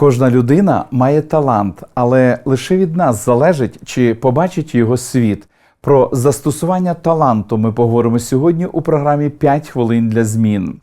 Кожна людина має талант, але лише від нас залежить, чи побачить його світ. Про застосування таланту ми поговоримо сьогодні у програмі «5 хвилин для змін.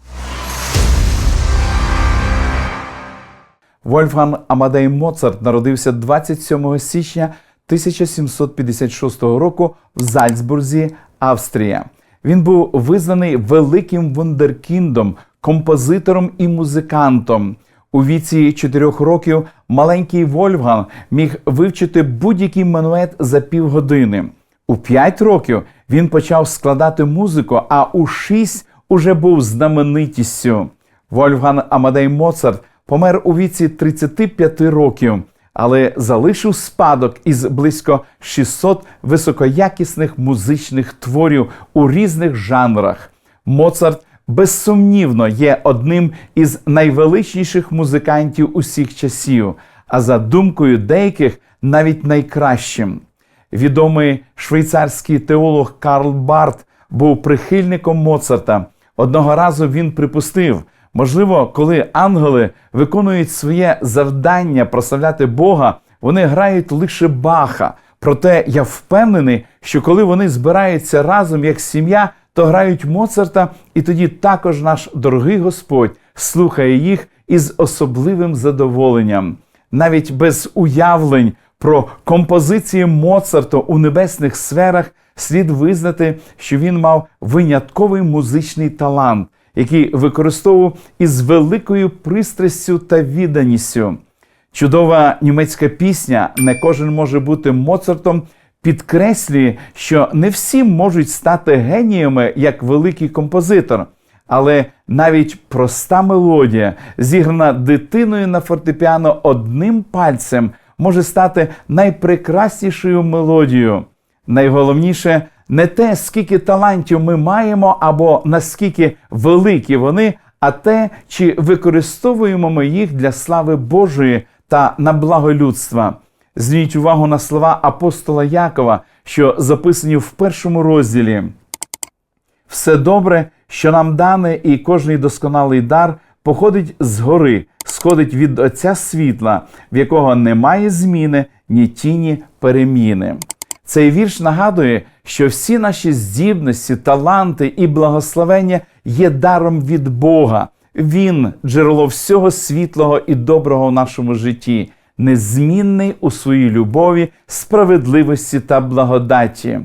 Вольфган Амадей Моцарт народився 27 січня 1756 року в Зальцбурзі, Австрія. Він був визнаний великим вундеркіндом, композитором і музикантом. У віці 4 років маленький Вольфган міг вивчити будь-який манует за півгодини. У 5 років він почав складати музику, а у 6 уже був знаменитістю. Вольфган Амадей Моцарт помер у віці 35 років, але залишив спадок із близько 600 високоякісних музичних творів у різних жанрах. Моцарт безсумнівно є одним із найвеличніших музикантів усіх часів, а за думкою деяких навіть найкращим. Відомий швейцарський теолог Карл Барт був прихильником Моцарта. Одного разу він припустив, можливо, коли ангели виконують своє завдання прославляти Бога, вони грають лише Баха. Проте я впевнений, що коли вони збираються разом як сім'я, то грають Моцарта, і тоді також наш дорогий Господь слухає їх із особливим задоволенням, навіть без уявлень про композиції Моцарта у небесних сферах слід визнати, що він мав винятковий музичний талант, який використовував із великою пристрастю та відданістю. Чудова німецька пісня Не кожен може бути Моцартом. Підкреслює, що не всі можуть стати геніями як великий композитор, але навіть проста мелодія, зіграна дитиною на фортепіано одним пальцем, може стати найпрекраснішою мелодією. Найголовніше не те, скільки талантів ми маємо, або наскільки великі вони, а те, чи використовуємо ми їх для слави Божої та на благо людства. Зверніть увагу на слова апостола Якова, що записані в першому розділі. Все добре, що нам дане, і кожний досконалий дар походить згори, сходить від Отця світла, в якого немає зміни, ні тіні переміни. Цей вірш нагадує, що всі наші здібності, таланти і благословення є даром від Бога. Він джерело всього світлого і доброго в нашому житті, незмінний у своїй любові, справедливості та благодаті.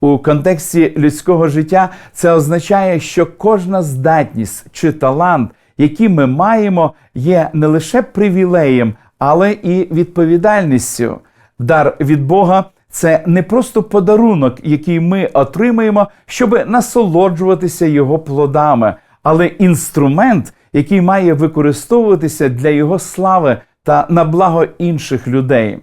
У контексті людського життя це означає, що кожна здатність чи талант, які ми маємо, є не лише привілеєм, але і відповідальністю. Дар від Бога це не просто подарунок, який ми отримаємо, щоб насолоджуватися його плодами, але інструмент, який має використовуватися для його слави та на благо інших людей.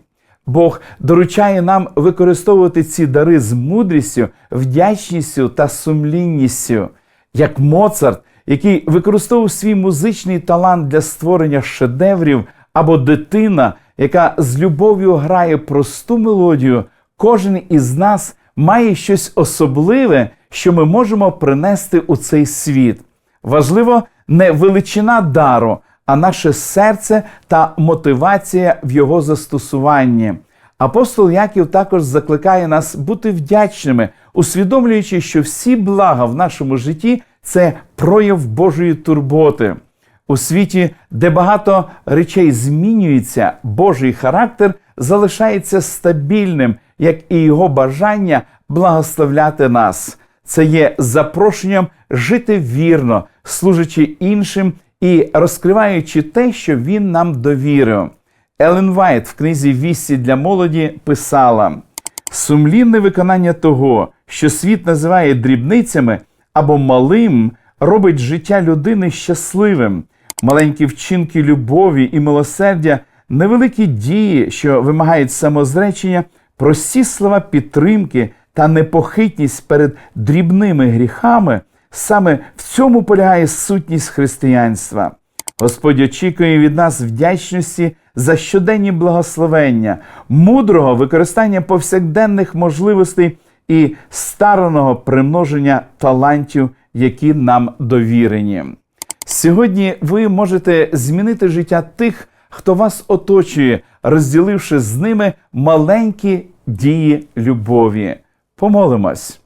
Бог доручає нам використовувати ці дари з мудрістю, вдячністю та сумлінністю, як Моцарт, який використовував свій музичний талант для створення шедеврів, або дитина, яка з любов'ю грає просту мелодію. Кожен із нас має щось особливе, що ми можемо принести у цей світ. Важливо не величина дару, а наше серце та мотивація в його застосуванні. Апостол Яків також закликає нас бути вдячними, усвідомлюючи, що всі блага в нашому житті це прояв Божої турботи. У світі, де багато речей змінюється, Божий характер залишається стабільним, як і його бажання благословляти нас. Це є запрошенням жити вірно, служачи іншим і розкриваючи те, що він нам довірив. Елен Вайт в книзі Вісті для молоді писала: сумлінне виконання того, що світ називає дрібницями або малим, робить життя людини щасливим. Маленькі вчинки любові і милосердя, невеликі дії, що вимагають самозречення, прості слова підтримки та непохитність перед дрібними гріхами. Саме в цьому полягає сутність християнства. Господь очікує від нас вдячності за щоденні благословення, мудрого використання повсякденних можливостей і стараного примноження талантів, які нам довірені. Сьогодні ви можете змінити життя тих, хто вас оточує, розділивши з ними маленькі дії любові. Помолимось.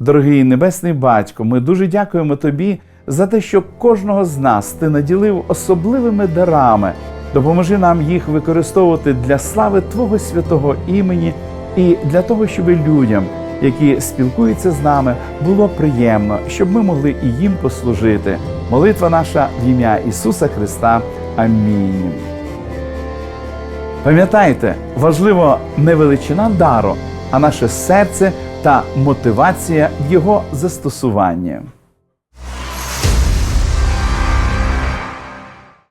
Дорогий Небесний Батько, ми дуже дякуємо Тобі за те, що кожного з нас ти наділив особливими дарами. Допоможи нам їх використовувати для слави Твого святого імені і для того, щоб людям, які спілкуються з нами, було приємно, щоб ми могли і їм послужити. Молитва наша в ім'я Ісуса Христа. Амінь. Пам'ятайте, важливо не величина дару, а наше серце та мотивація в його застосуванні.